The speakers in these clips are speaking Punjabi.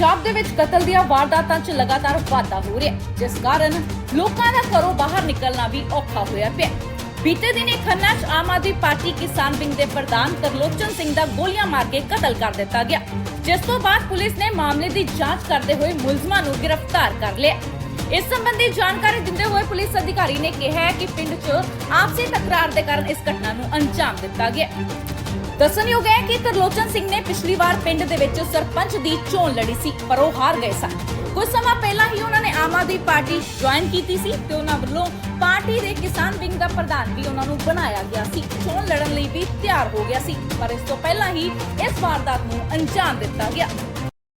ਪੰਜਾਬ ਦੇ ਵਿੱਚ ਕਤਲ ਦੀਆਂ ਵਾਰਦਾਤਾਂ 'ਚ ਲਗਾਤਾਰ ਵਾਧਾ ਹੋ ਰਿਹਾ ਹੈ, ਜਿਸ ਕਾਰਨ ਲੋਕਾਂ ਦਾ ਘਰੋਂ ਬਾਹਰ ਨਿਕਲਣਾ ਵੀ ਔਖਾ ਹੋਇਆ ਪਿਆ ਬੀਤੇ ਦਿਨੀ ਖੰਨਾ 'ਚ ਆਮ ਆਦਮੀ ਪਾਰਟੀ ਕਿਸਾਨ ਵਿੰਗ ਦੇ ਪ੍ਰਧਾਨ ਤਰਲੋਚਨ ਸਿੰਘ ਦਾ ਗੋਲੀਆਂ ਮਾਰ ਕੇ ਕਤਲ ਕਰ ਦਿੱਤਾ ਗਿਆ। ਜਿਸ ਤੋਂ ਬਾਅਦ ਪੁਲਿਸ ਨੇ ਮਾਮਲੇ ਦੀ ਜਾਂਚ ਕਰਦੇ ਹੋਏ ਮੁਲਜ਼ਮਾਂ ਨੂੰ ਗ੍ਰਿਫਤਾਰ ਕਰ ਲਿਆ ਇਸ ਸੰਬੰਧੀ ਜਾਣਕਾਰੀ ਦਿੰਦੇ ਹੋਏ ਪੁਲਿਸ ਅਧਿਕਾਰੀ ਨੇ ਕਿਹਾ ਹੈ ਕਿ ਪਿੰਡ 'ਚ ਆਪਸੀ ਤਕਰਾਰ ਦੇ ਕਾਰਨ ਇਸ ਘਟਨਾ ਨੂੰ ਅੰਜਾਮ ਦਿੱਤਾ ਗਿਆ ਦੱਸਣਯੋਗ ਹੈ ਕਿ ਤਰਲੋਚਨ ਸਿੰਘ ਨੇ ਪਿਛਲੀ ਵਾਰ ਪਿੰਡ ਦੇ ਵਿੱਚ ਸਰਪੰਚ ਦੀ ਚੋਣ ਲੜੀ ਸੀ ਪਰ ਉਹ ਹਾਰ ਗਏ ਸਨ। ਕੁਝ ਸਮਾਂ ਪਹਿਲਾਂ ਹੀ ਉਹਨਾਂ ਨੇ ਆਮ ਆਦਮੀ ਪਾਰਟੀ ਜੁਆਇਨ ਕੀਤੀ ਸੀ ਤੇ ਉਹਨਾਂ ਵੱਲੋਂ ਪਾਰਟੀ ਦੇ ਕਿਸਾਨ ਵਿੰਗ ਦਾ ਪ੍ਰਧਾਨ ਵੀ ਉਹਨਾਂ ਨੂੰ ਬਣਾਇਆ ਗਿਆ ਸੀ। ਚੋਣ ਲੜਨ ਲਈ ਵੀ ਤਿਆਰ ਹੋ ਗਿਆ ਸੀ ਪਰ ਇਸ ਤੋਂ ਪਹਿਲਾਂ ਹੀ ਇਸ ਵਾਰਦਾਤ ਨੂੰ ਅੰਜਾਮ ਦਿੱਤਾ ਗਿਆ।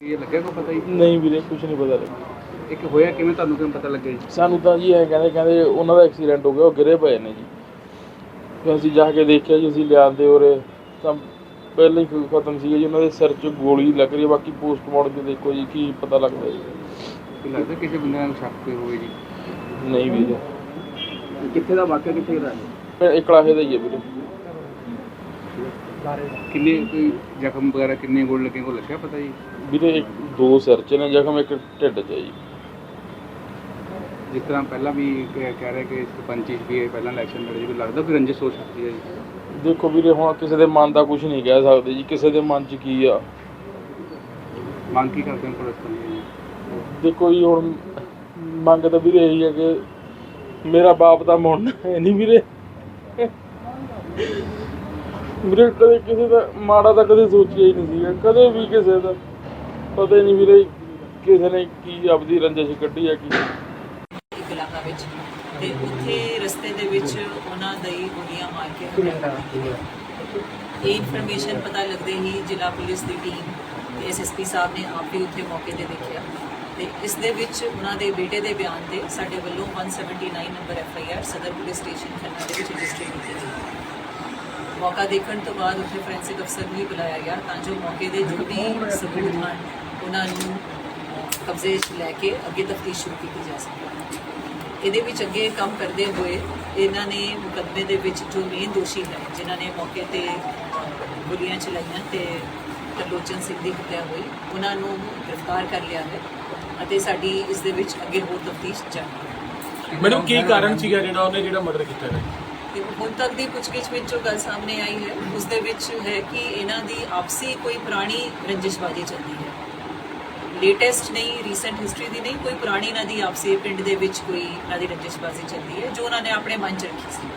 ਇਹ ਲੱਗਿਆ ਕੋ ਪਤਾ ਹੀ? ਨਹੀਂ ਵੀਰੇ ਕੁਝ ਨਹੀਂ ਪਤਾ ਲੱਗਿਆ। ਇੱਕ ਹੋਇਆ ਕਿਵੇਂ? ਤੁਹਾਨੂੰ ਕਿਵੇਂ ਪਤਾ ਲੱਗਿਆ ਜੀ? ਸਾਨੂੰ ਤਾਂ ਜੀ ਐ ਕਹਿੰਦੇ ਕਹਿੰਦੇ ਉਹਨਾਂ ਦਾ ਐਕਸੀਡੈਂਟ ਹੋ ਗਿਆ ਉਹ ਗਿਰੇ ਪਏ ਨੇ ਜੀ। ਫਿਰ ਅਸੀਂ ਜਾ ਕੇ ਦੇਖਿਆ ਜੀ ਅਸੀਂ ਲਿਆਂਦੇ ਉਰੇ ਤਾਂ ਪਹਿਲਾਂ ਹੀ ਖਤਮ ਸੀ ਜੀ ਉਹਨਾਂ ਦੇ ਸਿਰ 'ਚ ਗੋਲੀ ਲੱਗ ਰਹੀ ਹੈ ਬਾਕੀ ਪੋਸਟਮਾਰਟਮ 'ਚ ਦੇਖੋ ਜੀ ਕੀ ਪਤਾ ਲੱਗਦਾ ਜੀ। ਕੀ ਲੱਗਦਾ ਕਿਸੇ ਬੰਦੇ ਨਾਲ ਸ਼ੱਕ ਕੋਈ ਹੋਵੇ ਜੀ? ਨਹੀਂ ਵੀਰੇ ਕਿੱਥੇ ਦਾ ਵਾਕਿਆ ਕਿੱਥੇ ਦਾ ਫਿਰ ਇੱਕ ਲਾਹੇ ਦਾ ਹੀ ਹੈ ਵੀਰੇ। ਕਿੰਨੇ ਕੋਈ ਜ਼ਖਮ ਵਗੈਰਾ ਕਿੰਨੇ ਗੋਲ ਲੱਗੇ ਕੋ ਲੱਗਿਆ ਪਤਾ ਜੀ? ਵੀਰੇ ਇੱਕ ਦੋ ਸਿਰ 'ਚ ਨੇ ਜ਼ਖਮ ਇੱਕ ਢਿੱਡ 'ਚ ਹੈ ਜੀ। ਜਿਸ ਤਰ੍ਹਾਂ ਪਹਿਲਾਂ ਵੀ ਕਹਿ ਕਹਿ ਰਹੇ ਕਿ ਸਰਪੰਚੀ ਵੀ ਇਹ ਪਹਿਲਾਂ ਇਲੈਕਸ਼ਨ ਲੜੇ ਜੀ ਕੋਈ ਲੱਗਦਾ ਕਿ ਰੰਜਿਸ਼ ਹੋ ਸਕਦੀ ਹੈ ਜੀ? ਦੇਖੋ ਵੀਰੇ ਹੁਣ ਕਿਸੇ ਦੇ ਮਨ ਦਾ ਕੁਝ ਨਹੀਂ ਕਹਿ ਸਕਦੇ ਜੀ ਕਿਸੇ ਦੇ ਮਨ 'ਚ ਕੀ ਆ? ਮੰਗ ਕੀ ਕਰਦੇ ਹੋ ਪੁਲਿਸ ਤੋਂ? ਜੀ ਦੇਖੋ ਜੀ ਹੁਣ ਮੰਗ ਤਾਂ ਵੀਰੇ ਇਹੀ ਹੈ ਕਿ ਮੇਰਾ ਬਾਪ ਦਾ ਮੁੰਡਾ ਹੈ ਨਹੀਂ ਵੀਰੇ। ਵੀਰੇ ਕਦੇ ਕਿਸੇ ਦਾ ਮਾੜਾ ਤਾਂ ਕਦੇ ਸੋਚਿਆ ਹੀ ਨਹੀਂ ਸੀਗਾ ਕਦੇ ਵੀ ਕਿਸੇ ਦਾ ਪਤਾ ਹੀ ਨਹੀਂ ਵੀਰੇ ਕਿਸੇ ਨੇ ਕੀ ਆਪਦੀ ਰੰਜਿਸ਼ ਕੱਢੀ ਆ ਕੀ ਇੱਕ ਇਲਾਕਾ ਵਿੱਚ ਤੇ ਉੱਥੇ ਰਸਤੇ ਦੇ ਵਿੱਚ ਉਹਨਾਂ ਦੇ ਹੀ ਗੋਲੀਆਂ ਮਾਰ ਕੇ ਹੱਤਿਆ ਕਰ ਦਿੱਤੀ ਇਹ ਇਨਫੋਰਮੇਸ਼ਨ ਪਤਾ ਲੱਗਦੇ ਹੀ ਜ਼ਿਲ੍ਹਾ ਪੁਲਿਸ ਦੀ ਟੀਮ ਤੇ ਐਸਐਸਪੀ ਸਾਹਿਬ ਨੇ ਆਪ ਵੀ ਉੱਥੇ ਮੌਕੇ ਤੇ ਦੇਖਿਆ। ਤੇ ਇਸ ਦੇ ਵਿੱਚ ਉਹਨਾਂ ਦੇ ਬੇਟੇ ਦੇ ਬਿਆਨ ਤੇ ਸਾਡੇ ਵੱਲੋਂ 179 ਨੰਬਰ ਐਫਆਈਆਰ ਸਦਰ ਪੁਲਿਸ ਸਟੇਸ਼ਨ ਖੰਨਾ ਦੇ ਵਿੱਚ ਰਜਿਸਟਰ ਕੀਤੀ ਗਈ। ਮੌਕਾ ਦੇਖਣ ਤੋਂ ਬਾਅਦ ਉੱਥੇ ਫੋਰੈਂਸਿਕ ਅਫਸਰ ਵੀ ਬੁਲਾਇਆ ਗਿਆ ਤਾਂ ਜੋ ਮੌਕੇ ਦੇ ਜੋ ਵੀ ਸਬੂਤ ਹਨ ਉਹਨਾਂ ਨੂੰ ਅਹ, ਕਬਜ਼ੇ 'ਚ ਲੈ ਕੇ ਅੱਗੇ ਤਫਤੀਸ਼ ਸ਼ੁਰੂ ਕੀਤੀ ਜਾ ਸਕੇ। ਇਹਦੇ ਵਿੱਚ ਅੱਗੇ ਕੰਮ ਕਰਦੇ ਹੋਏ ਇਹਨਾਂ ਨੇ ਮੁਕੱਦਮੇ ਦੇ ਵਿੱਚ ਜੋ ਮੇਨ ਦੋਸ਼ੀ ਹੈ ਜਿਨ੍ਹਾਂ ਨੇ ਮੌਕੇ ਤੇ ਗੋਲੀਆਂ ਚਲਾਈਆਂ ਤੇ ਤਰਲੋਚਨ ਸਿੰਘ ਦੀ ਹੱਤਿਆ ਹੋਈ ਉਹਨਾਂ ਨੂੰ ਗ੍ਰਿਫਤਾਰ ਕਰ ਲਿਆ ਹੈ ਅਤੇ ਸਾਡੀ ਇਸ ਦੇ ਵਿੱਚ ਅੱਗੇ ਹੋਰ ਤਫਤੀਸ਼ ਹੈ। ਮੈਡਮ ਕੀ ਕਾਰਨ ਸੀਗਾ ਜਿਹੜਾ ਉਹਨੇ ਜਿਹੜਾ ਮਰਡਰ ਕੀਤਾ ਹੈ? ਤੇ ਹੁਣ ਤੱਕ ਦੀ ਪੁੱਛਗਿੱਛ ਵਿੱਚ ਜੋ ਗੱਲ ਸਾਹਮਣੇ ਆਈ ਹੈ ਉਸ ਦੇ ਵਿੱਚ ਹੈ ਕਿ ਇਹਨਾਂ ਦੀ ਆਪਸੀ ਕੋਈ ਪੁਰਾਣੀ ਰੰਜਿਸ਼ਬਾਜੀ ਚੱਲਦੀ ਹੈ। ਲੇਟੈਸਟ ਨਹੀਂ ਰੀਸੈਂਟ ਹਿਸਟਰੀ ਦੀ ਨਹੀਂ ਕੋਈ ਪੁਰਾਣੀ ਇਹਨਾਂ ਦੀ ਆਪਸੀ ਪਿੰਡ ਦੇ ਵਿੱਚ ਕੋਈ ਇਹਨਾਂ ਦੀ ਰੰਜਿਸ਼ਬਾਜੀ ਚੱਲਦੀ ਹੈ ਜੋ ਉਹਨਾਂ ਨੇ ਆਪਣੇ ਮਨ 'ਚ ਰੱਖੀ ਸੀ।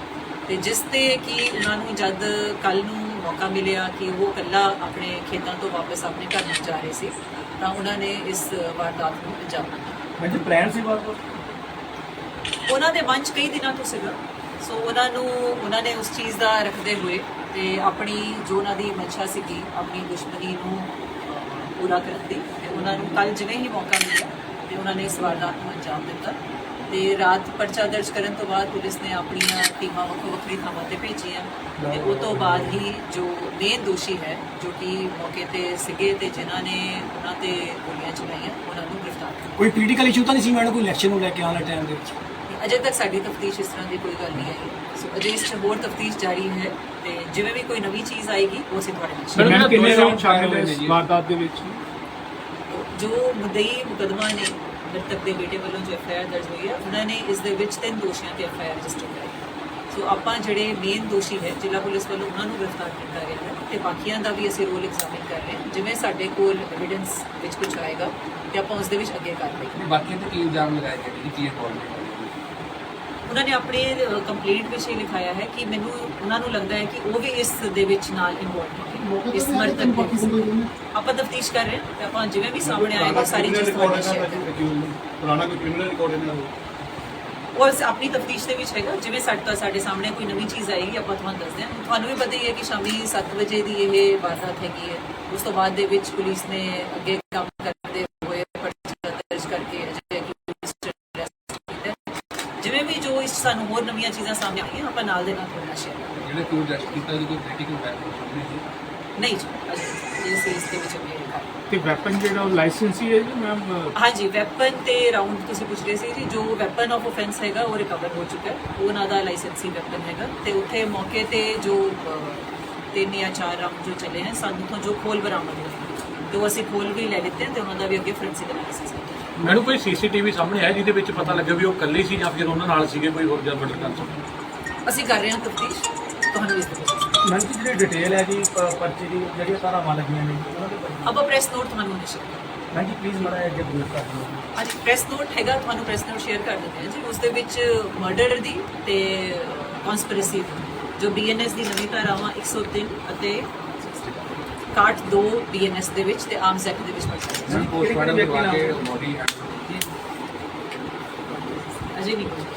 ਤੇ ਜਿਸ ਤੇ ਕਿ ਉਹਨਾਂ ਨੂੰ ਜਦ ਕੱਲ ਨੂੰ ਮੌਕਾ ਮਿਲਿਆ ਕਿ ਉਹ ਇਕੱਲਾ ਆਪਣੇ ਖੇਤਾਂ ਤੋਂ ਵਾਪਸ ਆਪਣੇ ਘਰ ਨੂੰ ਜਾ ਰਹੇ ਸੀ ਤਾਂ ਉਹਨਾਂ ਨੇ ਇਸ ਵਾਰਦਾਤ ਨੂੰ ਅੰਜਾਮ ਦਿੱਤਾ। ਮੈਂ ਪਲਾਨ ਸੀ ਬਾਤ ਉਹਨਾਂ ਦੇ ਮਨ 'ਚ ਕਈ ਦਿਨਾਂ ਤੋਂ ਸੀਗਾ। ਸੋ ਉਹਨਾਂ ਨੂੰ ਉਹਨਾਂ ਨੇ ਉਸ ਚੀਜ਼ ਦਾ ਰੱਖਦੇ ਹੋਏ ਤੇ ਆਪਣੀ ਜੋ ਉਹਨਾਂ ਦੀ ਮਨਸ਼ਾ ਸੀਗੀ ਆਪਣੀ ਦੁਸ਼ਮਣੀ ਨੂੰ ਪੂਰਾ ਕਰਨ ਦੀ ਉਹਨਾਂ ਨੂੰ ਕੱਲ ਜਿਵੇਂ ਹੀ ਮੌਕਾ ਮਿਲਿਆ ਤੇ ਉਹਨਾਂ ਨੇ ਇਸ ਵਾਰਦਾਤ ਨੂੰ ਅੰਜਾਮ ਦਿੱਤਾ ਤੇ ਰਾਤ ਪਰਚਾ ਦਰਜ ਕਰਨ ਤੋਂ ਬਾਅਦ ਪੁਲਿਸ ਨੇ ਆਪਣੀਆਂ ਟੀਮਾਂ ਵੱਖੋ ਵੱਖਰੀ ਥਾਵਾਂ ਤੇ ਭੇਜੀਆਂ ਤੇ ਉਸ ਤੋਂ ਬਾਅਦ ਹੀ ਜੋ ਮੇਨ ਦੋਸ਼ੀ ਹੈ ਜੋ ਕਿ ਮੌਕੇ ਤੇ ਸੀਗੇ ਤੇ ਜਿਨ੍ਹਾਂ ਨੇ ਉਹਨਾਂ ਤੇ ਗੋਲੀਆਂ ਚਲਾਈਆਂ ਉਹਨਾਂ ਨੂੰ ਗ੍ਰਿਫਤਾਰ ਕੀਤਾ ਕੋਈ ਪੋਲੀਟੀਕਲ ਇਸ਼ੂ ਤਾਂ ਨਹੀਂ ਸੀ ਮੈਡਮ ਕੋਈ ਇਲੈਕਸ਼ਨ ਨੂੰ ਲੈ ਕੇ ਆਉਣ ਵਾਲੇ ਟਾਈਮ ਦੇ ਵਿੱਚ? ਅਜੇ ਤੱਕ ਸਾਡੀ ਤਫਤੀਸ਼ ਇਸ ਤਰ੍ਹਾਂ ਦੀ ਕੋਈ ਗੱਲ ਨਹੀਂ ਆਈ। ਸੋ ਅਜੇ ਇਸ 'ਚ ਹੋਰ ਤਫਤੀਸ਼ ਜਾਰੀ ਹੈ ਤੇ ਜਿਵੇਂ ਵੀ ਕੋਈ ਨਵੀਂ ਚੀਜ਼ ਆਏਗੀ ਉਹ ਅਸੀਂ ਤੁਹਾਡੇ ਨਾਲ ਮੈਡਮ ਕਿੰਨੇ ਰਾਉਂਡ ਸ਼ਾਮਿਲ ਹੈ ਇਸ ਵਾਰਦਾਤ ਦੇ ਵਿੱਚ। ਜੋ ਮੁਦਈ ਮੁਕਦਮਾ ਨੇ ਮ੍ਰਿਤਕ ਦੇ ਬੇਟੇ ਵੱਲੋਂ ਜੋ ਐਫਆਈਆਰ ਦਰਜ ਹੋਈ ਹੈ, ਉਹਨਾਂ ਨੇ ਇਸ ਦੇ ਵਿੱਚ ਤਿੰਨ ਦੋਸ਼ੀਆਂ ਤੇ ਐਫਆਈਆਰ ਰਜਿਸਟਰ ਕਰਾਈ ਸੋ ਆਪਾਂ ਜਿਹੜੇ ਮੇਨ ਦੋਸ਼ੀ ਹੈ, ਜ਼ਿਲ੍ਹਾ ਪੁਲਿਸ ਵੱਲੋਂ ਉਹਨਾਂ ਨੂੰ ਗ੍ਰਿਫਤਾਰ ਕੀਤਾ ਗਿਆ ਹੈ ਤੇ ਬਾਕੀਆਂ ਦਾ ਵੀ ਅਸੀਂ ਰੋਲ ਐਗਜ਼ਾਮਿਨ ਕਰ ਰਹੇ ਹਾਂ, ਜਿਵੇਂ ਸਾਡੇ ਕੋਲ ਐਵੀਡੈਂਸ ਵਿੱਚ ਕੁਝ ਆਏਗਾ ਤੇ ਆਪਾਂ ਉਸ ਦੇ ਵਿੱਚ ਅੱਗੇ ਕਰ ਲਈਏ। ਬਾਕੀ ਤੇ ਕੀ ਇਲਜ਼ਾਮ ਲਗਾਏ ਗਏ ਜੀ ਕੀ ਹੈ ਉਹਨਾਂ ਨੇ ਆਪਣੇ ਕੰਪਲੇਂਟ ਵਿੱਚ ਇਹ ਲਿਖਾਇਆ ਹੈ ਕਿ ਮੈਨੂੰ ਉਹਨਾਂ ਨੂੰ ਲੱਗਦਾ ਹੈ ਕਿ ਉਹ ਵੀ ਇਸ ਦੇ ਵਿੱਚ ਨਾਲ ਇਨਵੋਲਵ ਹੈ ਇਸ ਵਿੱਚ। ਆਪਾਂ ਤਫਤੀਸ਼ ਕਰ ਰਹੇ ਹਾਂ ਤੇ ਆਪਾਂ ਜਿਵੇਂ ਵੀ ਸਾਹਮਣੇ ਆਏਗਾ ਸਾਰੀ ਚੀਜ਼ ਤੁਹਾਡੇ ਸ਼ੇਅਰ ਪੁਰਾਣਾ ਕੋਈ ਕ੍ਰਿਮੀਨਲ ਰਿਕਾਰਡ ਇਹਨਾਂ ਦਾ ਉਹ ਆਪਣੀ ਤਫਤੀਸ਼ ਦੇ ਵਿੱਚ ਹੈਗਾ ਜਿਵੇਂ ਸਾਡੇ ਤੋਂ ਸਾਡੇ ਸਾਹਮਣੇ ਕੋਈ ਨਵੀਂ ਚੀਜ਼ ਆਏਗੀ ਆਪਾਂ ਤੁਹਾਨੂੰ ਦੱਸਦੇ ਹਾਂ। ਤੁਹਾਨੂੰ ਵੀ ਪਤਾ ਹੀ ਹੈ ਕਿ ਸ਼ਾਮੀ 7 ਵਜੇ ਦੀ ਇਹ ਵਾਰਦਾਤ ਹੈਗੀ ਹੈ। ਉਸ ਤੋਂ ਬਾਅਦ ਦੇ ਵਿੱਚ ਪੁਲਿਸ ਨੇ ਅੱਗੇ ਕੰਮ ਕਰਦੇ ਹੋਏ ਪਰਚਾ ਦਰਜ ਕਰਕੇ ਅਜੇ accused arrest ਕੀਤਾ ਹੈ। ਜਿਵੇਂ ਵੀ ਜੋ ਇਸ ਸਾਨੂੰ ਹੋਰ ਨਵੀਆਂ ਚੀਜ਼ਾਂ ਸਾਹਮਣੇ ਆਈਆਂ ਆਪਾਂ ਨਾਲ ਦੇ ਨਾਲ ਨਾਲ ਸ਼ੇਅਰ ਕਰਾਂਗੇ। ਜਿਹੜੇ ਕੋਈ ਅਰੈਸਟ ਕੀਤਾ ਜੀ ਕੋਈ ਕ੍ਰਿਟੀਕਲ ਵੈਪਨ ਨਹੀਂ ਜੀ ਅਜੇ ਇਸ ਇਸ ਦੇ ਵਿੱਚ ਅੱਗੇ ਕਰ ਤੇ ਵੈਪਨ ਜਿਹੜਾ ਉਹ ਲਾਇਸੈਂਸੀ ਹੈ ਜੀ ਮੈਮ ਹਾਂਜੀ ਵੈਪਨ ਤੇ ਰਾਉਂਡ ਤੁਸੀਂ ਪੁੱਛ ਰਹੇ ਸੀ ਜੀ ਜੋ ਵੈਪਨ ਆਫ ਆਫੈਂਸ ਹੈਗਾ ਉਹ ਰਿਕਵਰ ਹੋ ਚੁੱਕਾ ਹੈ। ਉਹ ਉਹਨਾਂ ਦਾ ਲਾਇਸੈਂਸੀ ਵੈਪਨ ਹੈਗਾ। ਤੇ ਉੱਥੇ ਮੌਕੇ ਤੇ ਜੋ ਅਹ, ਤਿੰਨ ਜਾਂ ਚਾਰ ਰਾਉਂਡ ਜੋ ਚੱਲੇ ਹਨ ਸਾਨੂੰ ਤੋਂ ਜੋ ਖੋਲ ਬਰਾਮਦ ਹੋਏ ਦੋ ਅਸੀਂ ਖੋਲ ਵੀ ਲੈ ਲਿੱਤੇ ਤੇ ਉਹਨਾਂ ਦਾ ਵੀ ਅੱਗੇ ਫੋਰੈਂਸਿਕ ਐਨਾਲਿਸਿਸ ਕਰਾਂਗੇ ਮੈਨੂੰ ਕੋਈ ਸੀਸੀਟੀਵੀ ਸਾਹਮਣੇ ਆਇਆ ਜਿਹਦੇ ਵਿੱਚ ਪਤਾ ਲੱਗਿਆ ਵੀ ਉਹ ਇਕੱਲੀ ਸੀ ਜਾਂ ਫਿਰ ਉਹਨਾਂ ਨਾਲ ਸੀਗੇ ਕੋਈ ਹੋਰ ਜਾਂ ਮਰਡਰ ਕਰਨ ਅਸੀਂ ਕਰ ਰਹੇ ਹਾਂ ਤਫਤੀਸ਼। ਤੁਹਾਨੂੰ ਇਸ ਦੇ ਵਿੱਚ ਮੈਂ ਕਿ ਜਿਹੜੀ ਡਿਟੇਲ ਹੈ ਜੀ ਪ- ਪਰਚੀ ਦੀ ਜਿਹੜੀਆਂ ਧਾਰਾਵਾਂ ਲੱਗੀਆਂ ਨੇ ਉਹਨਾਂ ਦੇ ਬਾਰੇ ਅਬ ਪ੍ਰੈਸ ਨੋਟ ਤੁਹਾਨੂੰ ਨਿਸ਼ਚਿਤ ਕਰਾਂਗੇ ਮੈਂ ਜੀ ਪਲੀਜ਼ ਮੜਾ ਅੱਗੇ ਬਰੀਫ ਕਰ ਦਿਓ ਅੱਜ ਪ੍ਰੈਸ ਨੋਟ ਹੈਗਾ ਤੁਹਾਨੂੰ ਪ੍ਰੈਸ ਨੋਟ ਸ਼ੇਅਰ ਕਰ ਦਿੰਦੇ ਹਾਂ ਜੀ। ਉਸ ਦੇ ਵਿੱਚ ਮਰਡਰ ਦੀ ਤੇ ਕਨਸਪੀਰੇਸੀ ਜੋ ਬੀਐਨਐਸ ਦੀ ਨਵੀਂ ਧਾਰਾਵਾਂ 103 ਅਤੇ 62 ਬੀਐਨਐਸ ਦੇ ਵਿੱਚ ਤੇ ਆਰਮਸ ਐਕਟ ਦੇ ਵਿੱਚ ਪੜਦਾ ਪੋਸਟਮਾਰਟਮ ਕਰਵਾ ਕੇ ਅਜੇ ਨਹੀਂ ਕੋਈ